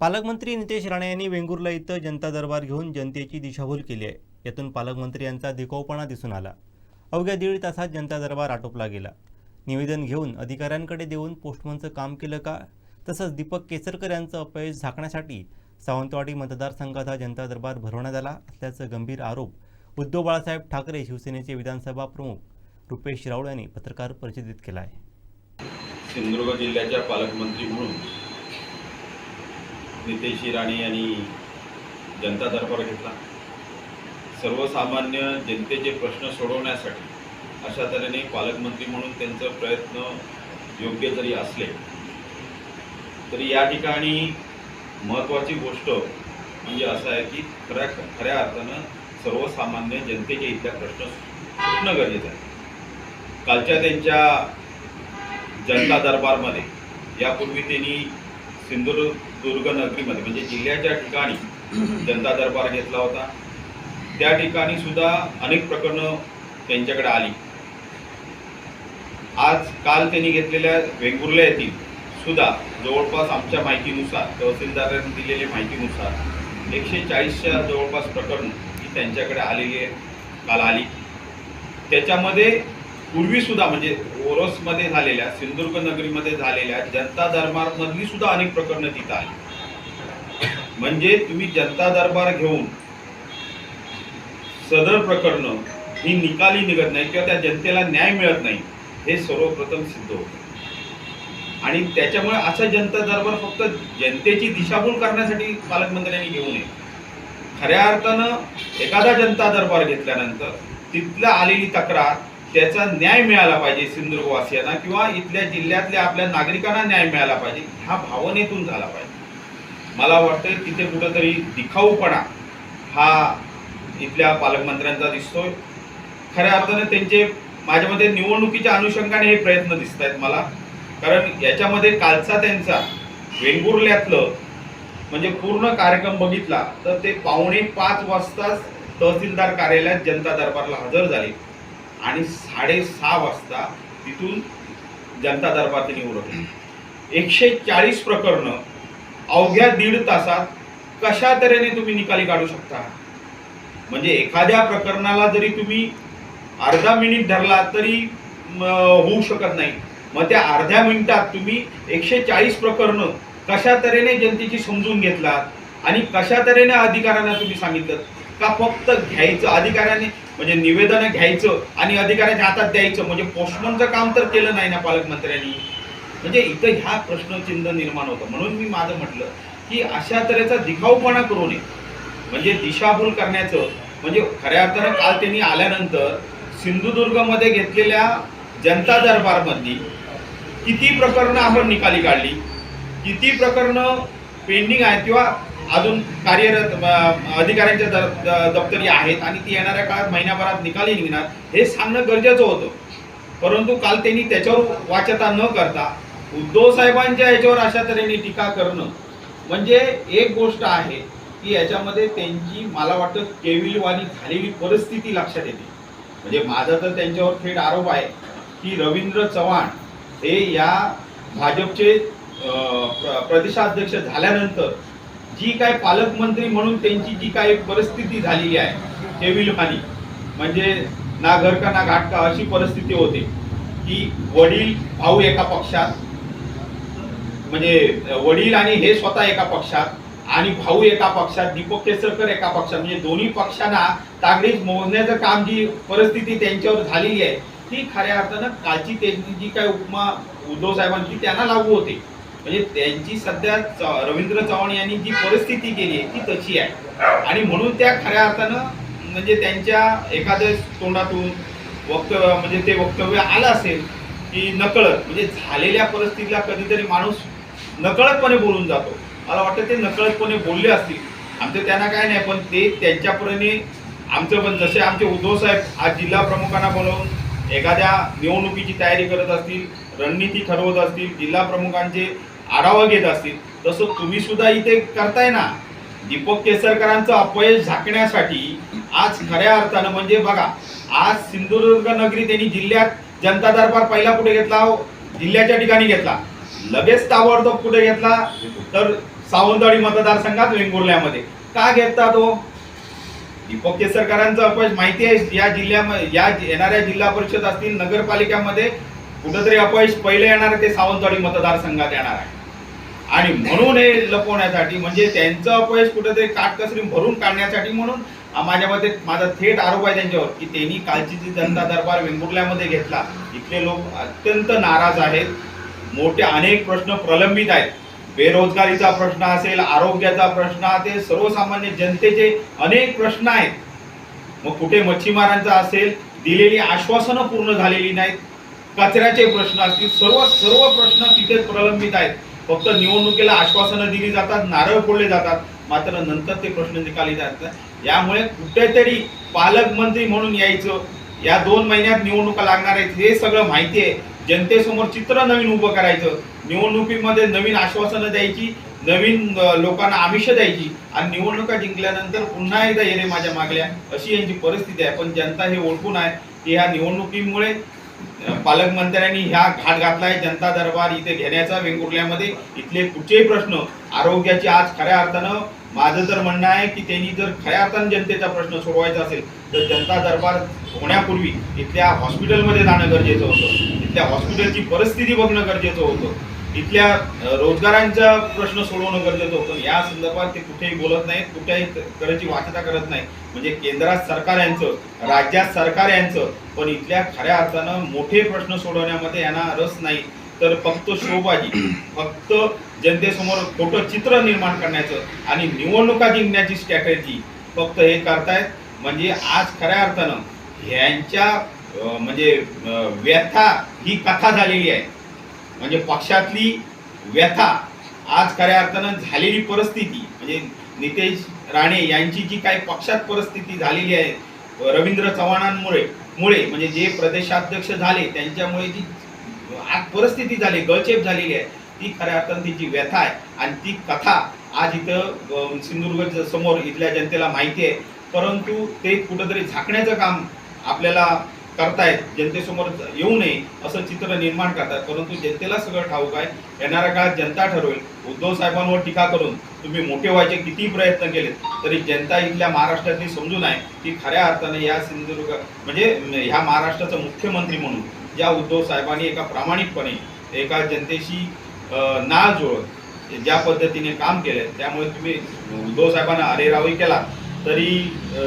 पालकमंत्री नितेश राणे यांनी वेंगुर्ला इथं जनता दरबार घेऊन जनतेची दिशाभूल केली आहे. यातून पालकमंत्री यांचा दिखाऊपणा दिसून आला. अवघ्या दीड तासात जनता दरबार आटोपला गेला. निवेदन घेऊन अधिकाऱ्यांकडे देऊन पोस्टमनचं काम केलं का? तसंच दीपक केसरकर यांचं अपयश झाकण्यासाठी सावंतवाडी मतदारसंघात हा जनता दरबार भरवण्यात आला असल्याचं गंभीर आरोप उद्धव बाळासाहेब ठाकरे शिवसेनेचे विधानसभा प्रमुख रुपेश राऊळ यांनी पत्रकार परिषदेत केला आहे. सिंधुदुर्ग जिल्ह्याच्या पालकमंत्री म्हणून नितेश राणे यांनी जनता दरबार घेतला. सर्वसामान्य जनतेचे प्रश्न सोडवण्यासाठी अशा तऱ्हेने पालकमंत्री म्हणून त्यांचं प्रयत्न योग्य जरी असले तरी या ठिकाणी महत्त्वाची गोष्ट म्हणजे असं आहे की खऱ्या खऱ्या अर्थानं सर्वसामान्य जनतेचे इथल्या प्रश्न सुटणं गरजेचं आहे. कालच्या त्यांच्या जनता दरबारमध्ये यापूर्वी त्यांनी सिंधुदुर्ग नगरीमध्ये म्हणजे जिल्ह्याच्या ठिकाणी जनता दरबार घेतला होता. त्या ठिकाणी सुद्धा अनेक प्रकरणं त्यांच्याकडे आली. आज काल त्यांनी घेतलेल्या वेंगुर्ला येथील सुद्धा जवळपास आमच्या माहितीनुसार तहसीलदारांनी दिलेल्या माहितीनुसार एकशे चाळीसच्या जवळपास प्रकरण ही त्यांच्याकडे आलेली काल आली. त्याच्यामध्ये पूर्वी सुद्धा म्हणजे ओरसमध्ये झालेल्या सिंधुदुर्ग नगरीमध्ये झालेल्या जनता दरबारमधली सुद्धा अनेक प्रकरणं तिथं आली. म्हणजे तुम्ही जनता दरबार घेऊन सदर प्रकरणं ही निकाली निघत नाही किंवा त्या जनतेला न्याय मिळत नाही हे सर्वप्रथम सिद्ध होतं. आणि त्याच्यामुळे असं जनता दरबार फक्त जनतेची दिशाभूल करण्यासाठी पालकमंत्र्यांनी घेऊ नये. खऱ्या अर्थानं एखादा जनता दरबार घेतल्यानंतर तिथलं आलेली तक्रार त्याचा न्याय मिळाला पाहिजे सिंधुदुर्गवासियांना किंवा इथल्या जिल्ह्यातल्या आपल्या नागरिकांना न्याय मिळाला पाहिजे ह्या भावनेतून झाला पाहिजे. मला वाटतं तिथे कुठंतरी दिखाऊपणा हा इथल्या पालकमंत्र्यांचा दिसतोय. खऱ्या अर्थानं त्यांचे माझ्या मते निवडणुकीच्या अनुषंगाने हे प्रयत्न दिसत आहेत मला. कारण याच्यामध्ये कालचा त्यांचा वेंगुर्ल्यातलं म्हणजे पूर्ण कार्यक्रम बघितला तर ते पावणे पाच वाजताच तहसीलदार कार्यालयात जनता दरबारला हजर झाले. आणि साडेसहा वाजता तिथून जनता दरबार त्यांनी उरकले एकशे चाळीस प्रकरणं अवघ्या दीड तासात कशा तऱ्हेने तुम्ही निकाली काढू शकता? म्हणजे एखाद्या प्रकरणाला जरी तुम्ही अर्धा मिनिट धरला तरी होऊ शकत नाही. मग त्या अर्ध्या मिनिटात तुम्ही एकशे चाळीस प्रकरणं कशा तऱ्हेने जनतेची समजून घेतलात? आणि कशा तऱ्हेने अधिकाऱ्यांना तुम्ही सांगितलं? का फक्त घ्यायचं अधिकाऱ्याने म्हणजे निवेदनं घ्यायचं आणि अधिकाऱ्याच्या हातात द्यायचं. म्हणजे पोस्टमनचं काम तर केलं नाही ना पालकमंत्र्यांनी. म्हणजे इथं ह्या प्रश्नचिन्ह निर्माण होतं. म्हणून मी माझं म्हटलं की अशा तऱ्हेचा दिखाऊपणा करू नये. म्हणजे दिशाभूल करण्याचं. म्हणजे खऱ्या अर्थानं काल त्यांनी आल्यानंतर सिंधुदुर्गमध्ये घेतलेल्या जनता दरबारमधली किती प्रकरणं आपण निकाली काढली? किती प्रकरणं पेंडिंग आहेत? किंवा अजून कार्यरत अधिकाऱ्यांच्या द- द- दप्तरी आहेत आणि ती येणाऱ्या काळात महिन्याभरात निकाली निघणार हे सांगणं गरजेचं होतं. परंतु काल त्यांनी त्याच्यावर वाचता न करता उद्धव साहेबांच्या याच्यावर अशा तऱ्हेने टीका करणं म्हणजे एक गोष्ट आहे की याच्यामध्ये त्यांची मला वाटतं केविलवाणी झालेली परिस्थिती लक्षात येते. म्हणजे माझा तर त्यांच्यावर थेट आरोप आहे की रवींद्र चव्हाण हे या भाजपचे प्र- प्रदेशाध्यक्ष झाल्यानंतर जी काय पालकमंत्री म्हणून त्यांची जी काय परिस्थिती झालेली आहे केविलवाणी म्हणजे ना घर का ना घाट का अशी परिस्थिती होते की वडील भाऊ एका पक्षात म्हणजे वडील आणि हे स्वतः एका पक्षात आणि भाऊ एका पक्षात दीपक केसरकर एका पक्षात म्हणजे दोन्ही पक्षांना तागडीच मोजण्याचं काम जी परिस्थिती त्यांच्यावर झालेली आहे ती खऱ्या अर्थानं कालची त्यांची जी काय उपमा उद्धव साहेबांची त्यांना लागू होते. म्हणजे त्यांची सध्या रवींद्र चव्हाण यांनी जी परिस्थिती केली आहे ती तशी आहे. आणि म्हणून त्या खऱ्या अर्थानं म्हणजे त्यांच्या एखाद्या तोंडातून वक्तव्य म्हणजे ते वक्तव्य आलं असेल की नकळत म्हणजे झालेल्या परिस्थितीला कधीतरी माणूस नकळतपणे बोलून जातो. मला वाटतं ते नकळतपणे बोलले असतील. आमचं त्यांना काय नाही पण ते त्यांच्यापर्यंत आमचं पण जसे आमचे उद्धव साहेब आज जिल्हा प्रमुखांना बोलवून एखाद्या निवडणुकीची तयारी करत असतील रणनीती ठरवत असतील जिल्हा प्रमुखांचे आढावा घेत असतील तसं तुम्ही सुद्धा इथे करताय ना? दीपक केसरकरांचं अपयश झाकण्यासाठी आज खऱ्या अर्थानं म्हणजे बघा आज सिंधुदुर्ग नगरी त्यांनी जिल्ह्यात जनता दरबार पहिला कुठे घेतला हो? जिल्ह्याच्या ठिकाणी घेतला. लगेच ताबडतोब कुठे घेतला? तर सावंतवाडी मतदारसंघात वेंगुर्ल्यामध्ये. का घेतला तो? दीपक केसरकरांचं अपयश माहिती आहे या जिल्ह्यामध्ये या येणाऱ्या जिल्हा परिषद असतील नगरपालिकामध्ये कुठंतरी अपयश पहिले येणार आहे ते सावंतवाडी मतदारसंघात येणार आहे. आणि म्हणून हे लपवण्यासाठी म्हणजे त्यांचं अपयश कुठेतरी काटकसरी भरून काढण्यासाठी म्हणून माझ्या मते माझा थेट आरोप आहे त्यांच्यावर की त्यांनी कालची जी जनता दरबार वेंगुर्ल्यामध्ये घेतला इथले लोक अत्यंत नाराज आहेत. मोठे अनेक प्रश्न प्रलंबित आहेत. बेरोजगारीचा प्रश्न असेल आरोग्याचा प्रश्न असेल सर्वसामान्य जनतेचे अनेक प्रश्न आहेत. मग कुठे मच्छीमारांचा असेल दिलेली आश्वासनं पूर्ण झालेली नाहीत. कचऱ्याचे प्रश्न असतील सर्व सर्व प्रश्न तिथे प्रलंबित आहेत. फक्त निवडणुकीला आश्वासनं दिली जातात नारळ फोडले जातात. मात्र नंतर ते प्रश्न निकाली जातात. यामुळे कुठेतरी पालकमंत्री म्हणून यायचं. या दोन महिन्यात निवडणुका लागणार आहेत हे सगळं माहिती आहे. जनतेसमोर चित्र नवीन उभं करायचं. निवडणुकीमध्ये नवीन आश्वासनं द्यायची नवीन लोकांना आमिष द्यायची. आणि निवडणुका जिंकल्यानंतर पुन्हा एकदा येणे माझ्या मागल्या अशी यांची परिस्थिती आहे. पण जनता हे ओळखून आहे की ह्या निवडणुकीमुळे पालकमंत्र्यांनी ह्या घाट घातलाय जनता दरबार इथे घेण्याचा वेंगुर्ल्यामध्ये इथले कुठचेही प्रश्न आरोग्याची आज खऱ्या अर्थानं माझं जर म्हणणं आहे की त्यांनी जर खऱ्या अर्थानं जनतेचा प्रश्न सोडवायचा असेल तर जनता दरबार होण्यापूर्वी इथल्या हॉस्पिटलमध्ये जाणं गरजेचं होतं. इथल्या हॉस्पिटलची परिस्थिती बघणं गरजेचं होतं. इथल्या रोजगारांचा प्रश्न सोडवणं गरजेचं होतं. या संदर्भात ते कुठेही बोलत नाहीत कुठेही करायची वाचता करत नाही म्हणजे केंद्रात सरकार यांचं राज्यात सरकार यांचं पण इथल्या खऱ्या अर्थानं मोठे प्रश्न सोडवण्यामध्ये यांना रस नाही. तर फक्त शोबाजी फक्त जनतेसमोर खोटं चित्र निर्माण करण्याचं आणि निवडणुका जिंकण्याची स्ट्रॅटेजी फक्त हे करतायत. म्हणजे आज खऱ्या अर्थानं ह्यांच्या म्हणजे व्यथा ही कथा झालेली आहे. म्हणजे पक्षातली व्यथा आज खऱ्या अर्थानं झालेली परिस्थिती म्हणजे नितेश राणे यांची जी काही पक्षात परिस्थिती झालेली आहे रवींद्र चव्हाणांमुळे मुळे म्हणजे जे प्रदेशाध्यक्ष झाले त्यांच्यामुळे जी आज परिस्थिती झाली गळचेप झालेली आहे ती खऱ्या अर्थानं तिची व्यथा आहे. आणि ती कथा आज इथं सिंधुदुर्ग समोर इथल्या जनतेला माहिती आहे. परंतु ते कुठंतरी झाकण्याचं काम आपल्याला करतायत जनतेसमोर येऊ नये असं चित्र निर्माण करतात. परंतु जनतेला सगळं ठाऊक आहे येणाऱ्या काळात जनता ठरवेल. उद्धव साहेबांवर टीका करून तुम्ही मोठे व्हायचे किती प्रयत्न केलेत तरी जनता इथल्या महाराष्ट्रातली समजून आहे की खऱ्या अर्थाने या सिंधुदुर्ग म्हणजे ह्या महाराष्ट्राचा मुख्यमंत्री म्हणून ज्या उद्धव साहेबांनी एका प्रामाणिकपणे एका जनतेशी ना जुळत ज्या पद्धतीने काम केलं त्यामुळे तुम्ही उद्धव साहेबांना अरेरावी केला तरी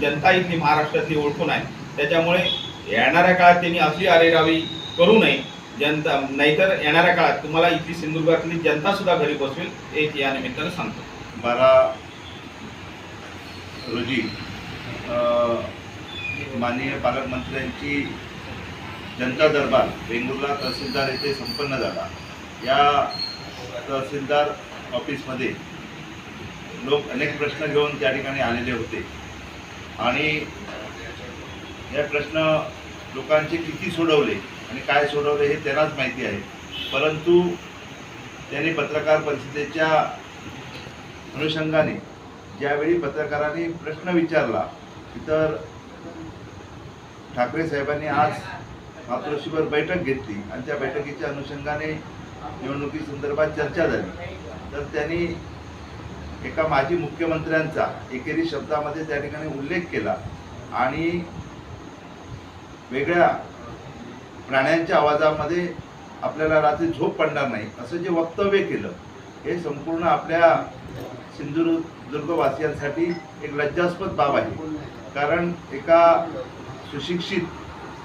जनता इथली महाराष्ट्रातली ओळखून आहे. त्याच्यामुळे येणाऱ्या काळात त्यांनी असली अरेरावी करू नये. जनता नाहीतर येणाऱ्या काळात तुम्हाला इथली सिंधुदुर्गातली जनता सुद्धा घरी बसवेल एक या निमित्तानं सांगतो. बारा रोजी माननीय पालकमंत्र्यांची जनता दरबार वेंगुर्ला तहसीलदार येथे संपन्न झाला. या तहसीलदार ऑफिसमध्ये लोक अनेक प्रश्न घेऊन त्या ठिकाणी आलेले होते. आणि हे प्रश्न लोकांचे किती सोडवले आणि काय सोडवले हे त्यांनाच माहिती आहे. परंतु त्यांनी पत्रकार परिषदेच्या अनुषंगाने ज्यावेळी पत्रकारांनी प्रश्न विचारला तर ठाकरे साहेबांनी आज मातृश्रीवर बैठक घेतली आणि त्या बैठकीच्या अनुषंगाने निवडणुकीसंदर्भात चर्चा झाली. तर त्यांनी एका माजी मुख्यमंत्र्यांचा एकेरी शब्दामध्ये त्या ठिकाणी उल्लेख केला आणि वेगळ्या प्राण्यांच्या आवाजामध्ये आपल्याला रात्री झोप पडणार नाही असं जे वक्तव्य केलं हे संपूर्ण आपल्या सिंधुदुर्गवासियांसाठी एक लज्जास्पद बाब आहे. कारण एका सुशिक्षित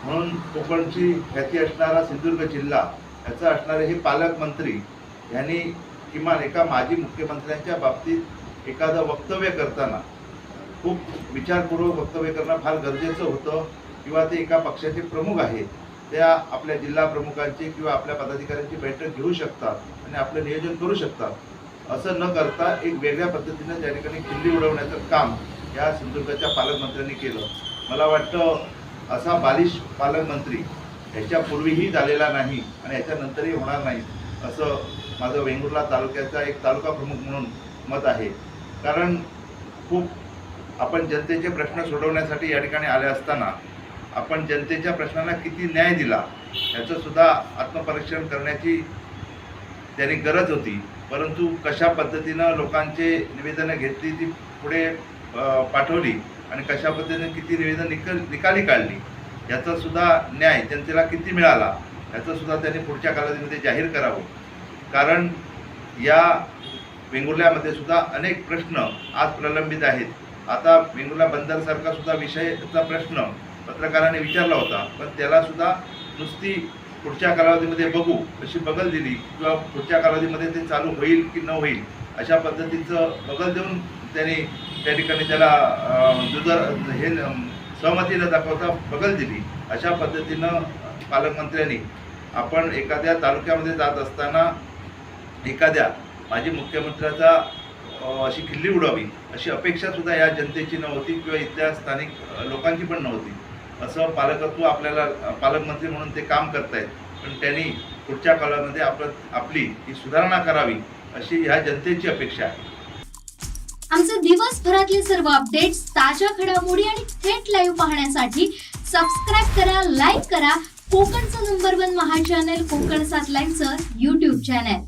म्हणून कोकणची ख्याती असणारा सिंधुदुर्ग जिल्हा याचा असणारे हे पालकमंत्री यांनी किमान एका माजी मुख्यमंत्र्यांच्या बाबतीत एखादं वक्तव्य करताना खूप विचारपूर्वक वक्तव्य करणं फार गरजेचं होतं. किंवा ते एका पक्षाचे प्रमुख आहेत त्या आपल्या जिल्हा प्रमुखांची किंवा आपल्या पदाधिकाऱ्यांची बैठक घेऊ शकतात आणि आपलं नियोजन करू शकतात. असं न करता एक वेगळ्या पद्धतीनं त्या ठिकाणी खिल्ली उडवण्याचं काम या सिंधुदुर्गाच्या पालकमंत्र्यांनी केलं. मला वाटतं असा बालिश पालकमंत्री ह्याच्यापूर्वीही झालेला नाही आणि ह्याच्यानंतरही होणार नाही असं माझं वेंगुर्ला तालुक्याचा एक तालुका प्रमुख म्हणून मत आहे. कारण खूप आपण जनतेचे प्रश्न सोडवण्यासाठी या ठिकाणी आले असताना आपण जनतेच्या प्रश्नांना किती न्याय दिला याचं सुद्धा आत्मपरीक्षण करण्याची त्यांनी गरज होती. परंतु कशा पद्धतीनं लोकांचे निवेदनं घेतली ती पुढे पाठवली आणि कशा पद्धतीने किती निवेदन निकल निकाली काढली याचा सुद्धा न्याय जनतेला किती मिळाला याचं सुद्धा त्यांनी पुढच्या कालावधीमध्ये जाहीर करावं. कारण या वेंगुर्ल्यामध्ये सुद्धा अनेक प्रश्न आज प्रलंबित आहेत. आता वेंगुर्ला बंदरसारखा सुद्धा विषयाचा प्रश्न पत्रकाराने विचारला होता. पण त्याला सुद्धा नुसती पुढच्या कालावधीमध्ये बघू अशी बगल दिली किंवा पुढच्या कालावधीमध्ये ते चालू होईल की न होईल अशा पद्धतीचं बगल देऊन त्यांनी त्या ठिकाणी त्याला अं, हे सहमतीला सहमती न दाखवता बगल दिली. अशा पद्धतीनं पालकमंत्र्यांनी आपण एखाद्या तालुक्यामध्ये जात असताना एखाद्या माजी मुख्यमंत्र्याचा अशी खिल्ली उडावी अशी अपेक्षासुद्धा या जनतेची नव्हती किंवा इथल्या स्थानिक लोकांची पण नव्हती. असं पालकत्व आपल्याला पालकमंत्री म्हणून ते काम करतायत. पण त्यांनी पुढच्या काळामध्ये आपलं आपली ही सुधारणा करावी अशी ह्या जनतेची अपेक्षा आहे. आमचे दिवसभरातले सर्व अपडेट्स ताज्या घडामोडी आणि थेट लाईव्ह पाहण्यासाठी सबस्क्राईब करा लाईक करा. कोकणचं नंबर वन महा चॅनल कोकण सात लाईनचं युट्यूब चॅनल